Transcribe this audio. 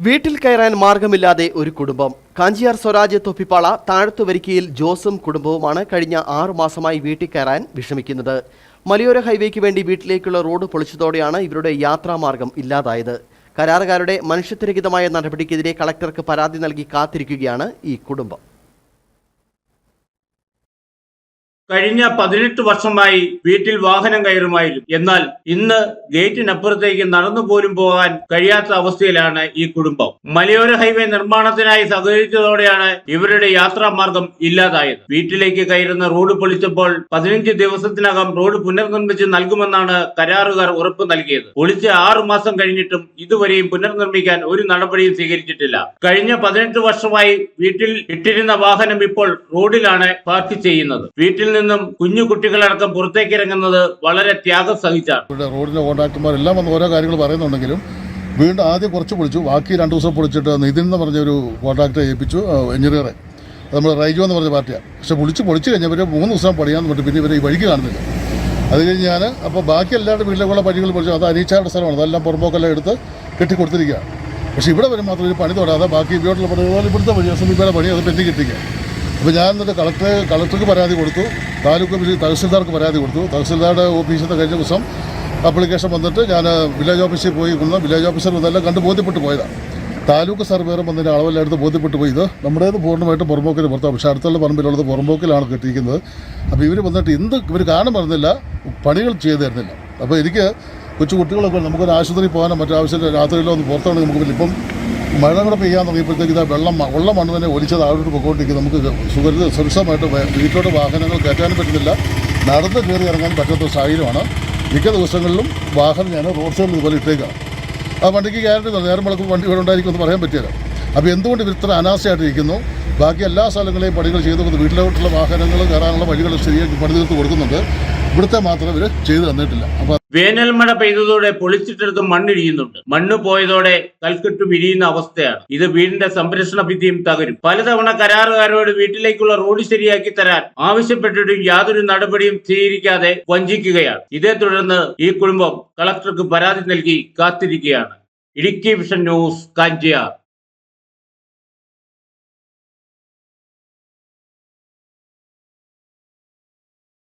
വീട്ടിൽ കയറാൻ മാർഗമില്ലാതെ ഒരു കുടുംബം. കാഞ്ചിയാർ സ്വരാജ് തൊപ്പിപ്പാള താഴത്തുവരിക്കയിൽ ജോസും കുടുംബവുമാണ് കഴിഞ്ഞ ആറു മാസമായി വീട്ടിൽ കയറാൻ വിഷമിക്കുന്നത്. മലയോര ഹൈവേക്ക് വേണ്ടി വീട്ടിലേക്കുള്ള റോഡ് പൊളിച്ചതോടെയാണ് ഇവരുടെ യാത്രാമാർഗം ഇല്ലാതായത്. കരാറുകാരുടെ മനുഷ്യത്വരഹിതമായ നടപടിക്കെതിരെ കളക്ടർക്ക് പരാതി നൽകി കാത്തിരിക്കുകയാണ് ഈ കുടുംബം. കഴിഞ്ഞ പതിനെട്ട് വർഷമായി വീട്ടിൽ വാഹനം കയറുമായിരുന്നു. എന്നാൽ ഇന്ന് ഗേറ്റിനപ്പുറത്തേക്ക് നടന്നു പോലും പോകാൻ കഴിയാത്ത അവസ്ഥയിലാണ് ഈ കുടുംബം. മലയോര ഹൈവേ നിർമ്മാണത്തിനായി സഹകരിച്ചതോടെയാണ് ഇവരുടെ യാത്രാമാർഗം ഇല്ലാതായത്. വീട്ടിലേക്ക് കയറുന്ന റോഡ് പൊളിച്ചപ്പോൾ പതിനഞ്ച് ദിവസത്തിനകം റോഡ് പുനർനിർമ്മിച്ച് നൽകുമെന്നാണ് കരാറുകാർ ഉറപ്പ് നൽകിയത്. പൊളിച്ച് ആറു മാസം കഴിഞ്ഞിട്ടും ഇതുവരെയും പുനർനിർമ്മിക്കാൻ ഒരു നടപടിയും സ്വീകരിച്ചിട്ടില്ല. കഴിഞ്ഞ പതിനെട്ട് വർഷമായി വീട്ടിൽ ഇട്ടിരുന്ന വാഹനം ഇപ്പോൾ റോഡിലാണ് പാർക്ക് ചെയ്യുന്നത്. വീട്ടിൽ നിന്നും കുഞ്ഞു കുട്ടികളടക്കം പുറത്തേക്ക് ഇറങ്ങുന്നത് വളരെ ത്യാഗം സഹിച്ചാണ് ഇവിടെ റോഡിന്റെ കോൺട്രാക്ടർമാരെല്ലാം വന്ന് ഓരോ കാര്യങ്ങൾ പറയുന്നുണ്ടെങ്കിലും വീണ്ടും ആദ്യം കുറച്ച് പൊളിച്ചു ബാക്കി രണ്ട് ദിവസം പൊളിച്ചിട്ട് നിതിൻ എന്ന് പറഞ്ഞ ഒരു കോൺട്രാക്ടറെ ഏൽപ്പിച്ചു എഞ്ചിനീയറെ. നമ്മൾ റൈജു എന്ന് പറഞ്ഞ പാർട്ടിയാണ് പക്ഷെ പൊളിച്ച് പൊളിച്ച് കഴിഞ്ഞവർ മൂന്ന് ദിവസം പണിയാന്ന് പറഞ്ഞിട്ട് പിന്നെ ഇവർ ഈ വഴിക്ക് കാണുന്നില്ല. അത് കഴിഞ്ഞ് ഞാൻ അപ്പോൾ ബാക്കി എല്ലാവരുടെ വീട്ടിലേക്കുള്ള പണികൾ പൊളിച്ചു അത് അനീച്ചാരുടെ സ്ഥലമാണ്. അതെല്ലാം പുറമ്പോക്കെല്ലാം എടുത്ത് കെട്ടി കൊടുത്തിരിക്കുകയാണ് പക്ഷേ ഇവിടെ വരെ മാത്രം ഒരു പണി തൊടാതെ ബാക്കി ഇവിടെയുള്ള പണി അതുപോലെ ഇവിടുത്തെ പണി സമീപയുടെ പണി അത് പെൻഡിങ് കിട്ടിക്കുക. അപ്പോൾ ഞാൻ എന്നിട്ട് കളക്ടറെ കളക്ടർക്ക് പരാതി കൊടുത്തു. താലൂക്ക് ഓഫീസിൽ തഹസിൽദാർക്ക് പരാതി കൊടുത്തു. തഹസിൽദാരുടെ ഓഫീസിൽ നിന്ന് കഴിഞ്ഞ ദിവസം അപ്ലിക്കേഷൻ വന്നിട്ട് ഞാൻ വില്ലേജ് ഓഫീസിൽ പോയി കൊണ്ട് വില്ലേജ് ഓഫീസർ ഇതെല്ലാം കണ്ട് ബോധ്യപ്പെട്ട് പോയതാണ് താലൂക്ക് സർവേറും വന്നതിന് അളവെല്ലാം എടുത്ത് ബോധ്യപ്പെട്ട് പോയി ഇത്. നമ്മുടേത് പൂർണമായിട്ട് പുറമ്പോക്കിന് പുറത്താണ് പക്ഷേ അടുത്തുള്ള പറമ്പിലുള്ളത് പുറമ്പോക്കിലാണ് കെട്ടിയിരിക്കുന്നത്. അപ്പോൾ ഇവർ വന്നിട്ട് എന്ത് ഇവർ കാരണം പറഞ്ഞില്ല പണികൾ ചെയ്തു തരുന്നില്ല. അപ്പോൾ എനിക്ക് കൊച്ചു കുട്ടികളൊക്കെ നമുക്കൊരു ആശുപത്രി പോകാനോ മറ്റു ആവശ്യമില്ല രാത്രിയിലോ ഒന്ന് പുറത്താണെങ്കിൽ നമുക്ക് ഇപ്പം മഴ കൂടെ പെയ്യാൻ തുടങ്ങിയപ്പോഴത്തേക്ക് ഇതാ വെള്ളം ഉള്ള മണ്ണ് തന്നെ ഒലിച്ചത് ആരോട്ട് പൊക്കോണ്ടിരിക്കും നമുക്ക് സുഖരിത സുരക്ഷിതമായിട്ട് വീട്ടിലോട്ട് വാഹനങ്ങൾ കയറ്റാനും പറ്റുന്നില്ല. നടന്ന് കയറി ഇറങ്ങാൻ പറ്റാത്ത സാഹചര്യമാണ്. മിക്ക ദിവസങ്ങളിലും വാഹനം ഞാൻ റോഡ് സൈഡിൽ ഇതുപോലെ ഇട്ടേക്കാം. ആ വണ്ടിക്ക് ഗ്യാരണ്ടി തന്നെ. നേരം വിളക്കും വണ്ടി ഇവിടെ ഉണ്ടായിരിക്കും എന്ന് പറയാൻ പറ്റില്ല. അപ്പോൾ എന്തുകൊണ്ട് ഇത്ര അനാസയായിട്ടിരിക്കുന്നു ബാക്കി എല്ലാ സ്ഥലങ്ങളെയും പണികൾ ചെയ്തു കൊടുത്ത് വീട്ടിലോട്ടുള്ള വാഹനങ്ങൾ കയറാനുള്ള വഴികൾ ശരിയാക്കി പണി തീർത്ത് കൊടുക്കുന്നുണ്ട്. ഇവിടുത്തെ മാത്രം ഇവർ ചെയ്തു തന്നിട്ടില്ല. അപ്പൊ വേനൽ മഴ പെയ്തതോടെ പൊളിച്ചിട്ടെടുത്ത് മണ്ണിടിയുന്നുണ്ട്. മണ്ണ് പോയതോടെ കൽക്കെട്ട് വിരിയുന്ന അവസ്ഥയാണ്. ഇത് വീടിന്റെ സംരക്ഷണ ഭിത്തിയും തകരും. പലതവണ കരാറുകാരോട് വീട്ടിലേക്കുള്ള റോഡ് ശരിയാക്കി തരാൻ ആവശ്യപ്പെട്ടിട്ടും യാതൊരു നടപടിയും സ്വീകരിക്കാതെ വഞ്ചിക്കുകയാണ്. ഇതേ തുടർന്ന് ഈ കുടുംബം കളക്ടർക്ക് പരാതി നൽകി കാത്തിരിക്കുകയാണ്. Idukki vision news Kanchiyar.